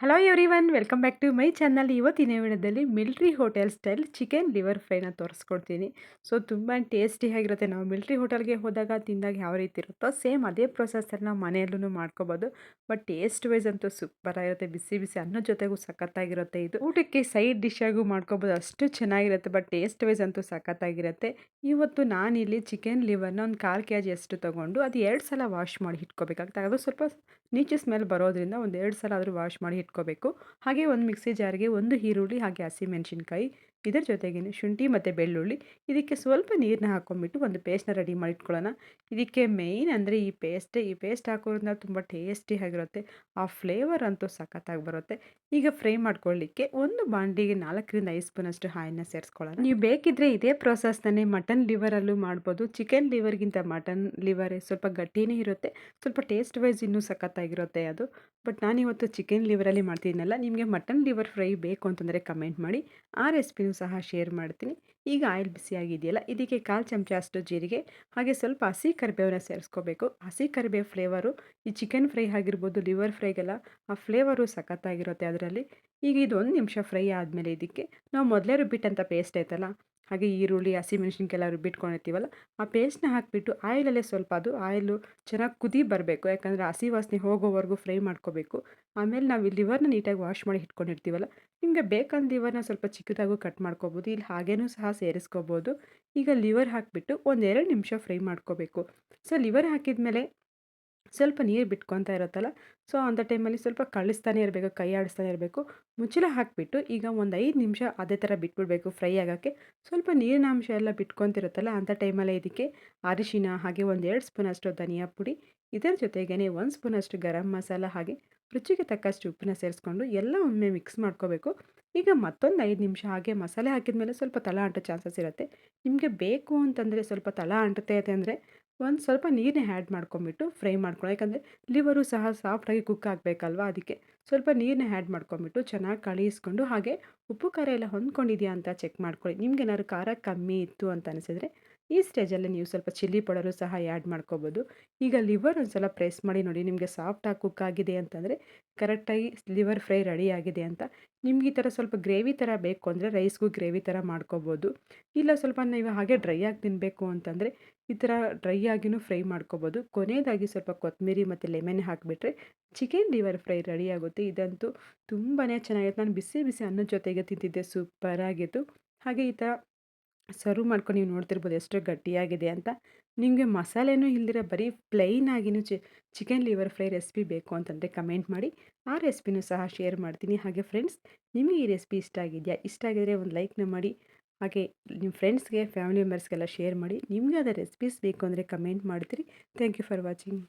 Hello everyone welcome back to my channel ಇವತ್ತಿನ ವಿಡಿಯೋದಲ್ಲಿ military hotel style chicken liver ಫ್ರೈನ ತೋರಿಸ್ಕೊಡ್ತೀನಿ. So ತುಂಬ tasty ಆಗಿರುತ್ತೆ. ನಾವು ಮಿಲ್ಟ್ರಿ ಹೋಟೆಲ್ಗೆ ಹೋದಾಗ ತಿಂದಾಗ ಯಾವ ರೀತಿ ಇರುತ್ತೋ ಸೇಮ್ ಅದೇ ಪ್ರೊಸೆಸಲ್ಲಿ ನಾವು ಮನೆಯಲ್ಲೂ ಮಾಡ್ಕೋಬೋದು. ಬಟ್ ಟೇಸ್ಟ್ ವೈಸ್ ಅಂತೂ ಸೂಪರ್ ಆಗಿರುತ್ತೆ. ಬಿಸಿ ಬಿಸಿ ಅನ್ನೋ ಜೊತೆಗೂ ಸಖತ್ತಾಗಿರುತ್ತೆ ಇದು. ಊಟಕ್ಕೆ ಸೈಡ್ ಡಿಶ್ ಆಗು ಮಾಡ್ಕೋಬೋದು. ಅಷ್ಟು ಚೆನ್ನಾಗಿರುತ್ತೆ. ಬಟ್ ಟೇಸ್ಟ್ ವೈಸ್ ಅಂತೂ ಸಖತ್ತಾಗಿರುತ್ತೆ. ಇವತ್ತು ನಾನಿಲ್ಲಿ ಚಿಕನ್ ಲಿವರ್ನ ಒಂದು ಕಾಲು ಕೆ ಜಿ ಅಷ್ಟು ತೊಗೊಂಡು, ಅದು ಎರಡು ಸಲ ವಾಶ್ ಮಾಡಿ ಇಟ್ಕೋಬೇಕಾಗುತ್ತೆ. ಅದು ಸ್ವಲ್ಪ ನೀಚೆ ಸ್ಮೆಲ್ ಬರೋದ್ರಿಂದ ಒಂದು ಎರಡು ಸಲ ಆದರೂ ವಾಶ್ ಮಾಡಿ ಇಟ್ಕೋಬೇಕು. ಹಾಗೆ ಒಂದು ಮಿಕ್ಸಿ ಜಾರ್ಗೆ ಒಂದು ಈರುಳ್ಳಿ ಹಾಗೆ ಹಸಿಮೆಣಸಿನ್ಕಾಯಿ ಇದರ ಜೊತೆಗೇ ಶುಂಠಿ ಮತ್ತು ಬೆಳ್ಳುಳ್ಳಿ, ಇದಕ್ಕೆ ಸ್ವಲ್ಪ ನೀರನ್ನ ಹಾಕೊಂಡ್ಬಿಟ್ಟು ಒಂದು ಪೇಸ್ಟ್ನ ರೆಡಿ ಮಾಡಿ ಇಟ್ಕೊಳ್ಳೋಣ ಇದಕ್ಕೆ ಮೇಯ್ನ್ ಅಂದರೆ ಈ ಪೇಸ್ಟ್ ಈ ಪೇಸ್ಟ್ ಹಾಕೋದ್ರಿಂದ ತುಂಬ ಟೇಸ್ಟಿ ಆಗಿರುತ್ತೆ. ಆ ಫ್ಲೇವರ್ ಅಂತೂ ಸಖತ್ತಾಗಿ ಬರುತ್ತೆ. ಈಗ ಫ್ರೈ ಮಾಡ್ಕೊಳ್ಳಿಕ್ಕೆ ಒಂದು ಬಾಂಡಿಗೆ ನಾಲ್ಕರಿಂದ ಐದು ಸ್ಪೂನಷ್ಟು ಹಾಯನ್ನು ಸೇರಿಸ್ಕೊಳ್ಳೋಣ. ನೀವು ಬೇಕಿದ್ರೆ ಇದೇ ಪ್ರೊಸೆಸ್ನೇ ಮಟನ್ ಲಿವರಲ್ಲೂ ಮಾಡ್ಬೋದು. ಚಿಕನ್ ಲಿವರ್ಗಿಂತ ಮಟನ್ ಲಿವರೇ ಸ್ವಲ್ಪ ಗಟ್ಟಿನೇ ಇರುತ್ತೆ. ಸ್ವಲ್ಪ ಟೇಸ್ಟ್ ವೈಸ್ ಇನ್ನೂ ಸಖತ್ತಾಗಿರುತ್ತೆ ಅದು. ಬಟ್ ನಾನಿವತ್ತು ಚಿಕನ್ ಲಿವರಲ್ಲಿ ಮಾಡ್ತಿದ್ದೀನಲ್ಲ ನಿಮಗೆ ಮಟನ್ ಲಿವರ್ ಫ್ರೈ ಬೇಕು ಅಂತಂದರೆ ಕಮೆಂಟ್ ಮಾಡಿ. ಆ ರೆಸಿಪಿನೂ ಸಹ ಶೇರ್ ಮಾಡ್ತೀನಿ. ಈಗ ಆಯಿಲ್ ಬಿಸಿಯಾಗಿದೆಯಲ್ಲ, ಇದಕ್ಕೆ ಕಾಲು ಚಮಚ ಅಷ್ಟು ಜೀರಿಗೆ, ಹಾಗೆ ಸ್ವಲ್ಪ ಹಸಿ ಕರಿಬೇವನ್ನ ಸೇರಿಸ್ಕೋಬೇಕು. ಹಸಿ ಕರಿಬೇವು ಫ್ಲೇವರು ಈ ಚಿಕನ್ ಫ್ರೈ ಆಗಿರ್ಬೋದು ಲಿವರ್ ಫ್ರೈಗೆಲ್ಲ ಆ ಫ್ಲೇವರು ಸಖತ್ತಾಗಿರುತ್ತೆ ಅದರಲ್ಲಿ. ಈಗ ಇದು ಒಂದು ನಿಮಿಷ ಫ್ರೈ ಆದಮೇಲೆ ಇದಕ್ಕೆ, ನಾವು ಮೊದಲೇ ರುಬ್ಬಿಟ್ಟಂಥ ಪೇಸ್ಟ್ ಐತಲ್ಲ ಹಾಗೆ ಈರುಳ್ಳಿ ಹಸಿಮೆಣ್ಸಿನ್ಕಾಯೆಲ್ಲ ರುಬ್ಬಿಟ್ಕೊಂಡಿರ್ತೀವಲ್ಲ, ಆ ಪೇಸ್ಟ್ನ ಹಾಕಿಬಿಟ್ಟು ಆಯಿಲಲ್ಲೇ ಸ್ವಲ್ಪ ಅದು ಆಯಿಲು ಚೆನ್ನಾಗಿ ಕುದಿ ಬರಬೇಕು. ಯಾಕಂದರೆ ಹಸಿ ವಾಸನೆ ಹೋಗೋವರೆಗೂ ಫ್ರೈ ಮಾಡ್ಕೋಬೇಕು. ಆಮೇಲೆ ನಾವು ಲಿವರ್ನ ನೀಟಾಗಿ ವಾಶ್ ಮಾಡಿ ಇಟ್ಕೊಂಡಿರ್ತೀವಲ್ಲ, ನಿಮಗೆ ಬೇಕಂದ ಲಿವರ್ನ ಸ್ವಲ್ಪ ಚಿಕ್ಕದಾಗೂ ಕಟ್ ಮಾಡ್ಕೋಬೋದು ಇಲ್ಲಿ ಹಾಗೇನೂ ಸಹ ಸೇರಿಸ್ಕೋಬೋದು. ಈಗ ಲಿವರ್ ಹಾಕಿಬಿಟ್ಟು ಒಂದೆರಡು ನಿಮಿಷ ಫ್ರೈ ಮಾಡ್ಕೋಬೇಕು. ಸೊ ಲಿವರ್ ಹಾಕಿದ ಮೇಲೆ ಸ್ವಲ್ಪ ನೀರು ಬಿಟ್ಕೊತಾ ಇರುತ್ತಲ್ಲ, ಸೊ ಅಂಥ ಟೈಮಲ್ಲಿ ಸ್ವಲ್ಪ ಕಳಿಸ್ತಾನೆ ಇರಬೇಕು ಕೈ ಆಡಿಸ್ತಾನೆ ಇರಬೇಕು. ಮುಚ್ಚಳ ಹಾಕಿಬಿಟ್ಟು ಈಗ ಒಂದು ಐದು ನಿಮಿಷ ಅದೇ ಥರ ಬಿಟ್ಬಿಡಬೇಕು ಫ್ರೈ ಆಗೋಕ್ಕೆ. ಸ್ವಲ್ಪ ನೀರಿನ ಅಂಶ ಎಲ್ಲ ಬಿಟ್ಕೊತಿರುತ್ತಲ್ಲ ಅಂಥ ಟೈಮಲ್ಲೇ ಇದಕ್ಕೆ ಅರಿಶಿನ, ಹಾಗೆ ಒಂದು ಎರಡು ಸ್ಪೂನಷ್ಟು ಧನಿಯಾ ಪುಡಿ, ಇದರ ಜೊತೆಗೇ ಒಂದು ಸ್ಪೂನಷ್ಟು ಗರಂ ಮಸಾಲ, ಹಾಗೆ ರುಚಿಗೆ ತಕ್ಕಷ್ಟು ಉಪ್ಪನ್ನ ಸೇರಿಸ್ಕೊಂಡು ಎಲ್ಲ ಒಮ್ಮೆ ಮಿಕ್ಸ್ ಮಾಡ್ಕೋಬೇಕು. ಈಗ ಮತ್ತೊಂದು ಐದು ನಿಮಿಷ ಹಾಗೆ ಮಸಾಲೆ ಹಾಕಿದ ಮೇಲೆ ಸ್ವಲ್ಪ ತಳ ಅಂಟೋ ಚಾನ್ಸಸ್ ಇರುತ್ತೆ. ನಿಮಗೆ ಬೇಕು ಅಂತಂದರೆ ಸ್ವಲ್ಪ ತಳ ಅಂಟುತ್ತೆ ಅಂದರೆ ಒಂದು ಸ್ವಲ್ಪ ನೀರನ್ನೇ ಆ್ಯಡ್ ಮಾಡ್ಕೊಂಬಿಟ್ಟು ಫ್ರೈ ಮಾಡ್ಕೊಳ್ಳೋ ಯಾಕಂದರೆ ಲಿವರು ಸಹ ಸಾಫ್ಟಾಗಿ ಕುಕ್ ಆಗಬೇಕಲ್ವಾ ಅದಕ್ಕೆ. ಸ್ವಲ್ಪ ನೀರನ್ನ ಆ್ಯಡ್ ಮಾಡ್ಕೊಂಬಿಟ್ಟು ಚೆನ್ನಾಗಿ ಕಳಿಸ್ಕೊಂಡು ಹಾಗೆ ಉಪ್ಪು ಖಾರ ಎಲ್ಲ ಹೊಂದ್ಕೊಂಡಿದೆಯಾ ಅಂತ ಚೆಕ್ ಮಾಡ್ಕೊಳ್ಳಿ. ನಿಮ್ಗೆ ಏನಾದ್ರು ಖಾರ ಕಮ್ಮಿ ಇತ್ತು ಅಂತ ಅನಿಸಿದ್ರೆ ಈ ಸ್ಟೇಜಲ್ಲಿ ನೀವು ಸ್ವಲ್ಪ ಚಿಲ್ಲಿ ಪೌಡರು ಸಹ ಆ್ಯಡ್ ಮಾಡ್ಕೋಬೋದು. ಈಗ ಲಿವರ್ ಒಂದು ಸಲ ಪ್ರೆಸ್ ಮಾಡಿ ನೋಡಿ ನಿಮಗೆ ಸಾಫ್ಟಾಗಿ ಕುಕ್ ಆಗಿದೆ ಅಂತಂದರೆ ಕರೆಕ್ಟಾಗಿ ಲಿವರ್ ಫ್ರೈ ರೆಡಿ ಆಗಿದೆ ಅಂತ. ನಿಮ್ಗೆ ಈ ಥರ ಸ್ವಲ್ಪ ಗ್ರೇವಿ ಥರ ಬೇಕು ಅಂದರೆ ರೈಸ್ಗೂ ಗ್ರೇವಿ ಥರ ಮಾಡ್ಕೋಬೋದು. ಇಲ್ಲ ಸ್ವಲ್ಪ ನೀವು ಹಾಗೆ ಡ್ರೈ ಆಗಿ ತಿನ್ನಬೇಕು ಅಂತಂದರೆ ಈ ಥರ ಡ್ರೈ ಆಗಿನೂ ಫ್ರೈ ಮಾಡ್ಕೋಬೋದು. ಕೊನೆಯದಾಗಿ ಸ್ವಲ್ಪ ಕೊತ್ತಂಬರಿ ಮತ್ತು ಲೆಮೆನ್ ಹಾಕಿಬಿಟ್ರೆ ಚಿಕನ್ ಲಿವರ್ ಫ್ರೈ ರೆಡಿ ಆಗುತ್ತೆ ಇದಂತೂ ತುಂಬಾ ಚೆನ್ನಾಗಿತ್ತು ನಾನು ಬಿಸಿ ಬಿಸಿ ಅನ್ನದ ಜೊತೆಗೆ ತಿಂತಿದ್ದೆ. ಸೂಪರಾಗಿತ್ತು. ಹಾಗೆ ಈ ಥರ ಸರ್ವ್ ಮಾಡ್ಕೊಂಡು ನೀವು ನೋಡ್ತಿರ್ಬೋದು ಎಷ್ಟು ಗಟ್ಟಿಯಾಗಿದೆ ಅಂತ. ನಿಮಗೆ ಮಸಾಲೆನೂ ಇಲ್ದಿರ ಬರೀ ಪ್ಲೈನ್ ಆಗಿನೂ ಚಿ ಚಿಕನ್ ಲಿವರ್ ಫ್ರೈ ರೆಸಿಪಿ ಬೇಕು ಅಂತಂದರೆ ಕಮೆಂಟ್ ಮಾಡಿ. ಆ ರೆಸಿಪಿನೂ ಸಹ ಶೇರ್ ಮಾಡ್ತೀನಿ. ಹಾಗೆ ಫ್ರೆಂಡ್ಸ್ ನಿಮಗೆ ಈ ರೆಸಿಪಿ ಇಷ್ಟ ಆಗಿದೆಯಾ? ಇಷ್ಟ ಆಗಿದರೆ ಒಂದು ಲೈಕ್ನ ಮಾಡಿ. ಹಾಗೆ ನಿಮ್ಮ ಫ್ರೆಂಡ್ಸ್ಗೆ ಫ್ಯಾಮಿಲಿ ಮೆಂಬರ್ಸ್ಗೆಲ್ಲ ಶೇರ್ ಮಾಡಿ. ನಿಮಗೆ ಅದರ ರೆಸಿಪೀಸ್ ಬೇಕು ಅಂದರೆ ಕಮೆಂಟ್ ಮಾಡ್ತೀರಿ. Thank you for watching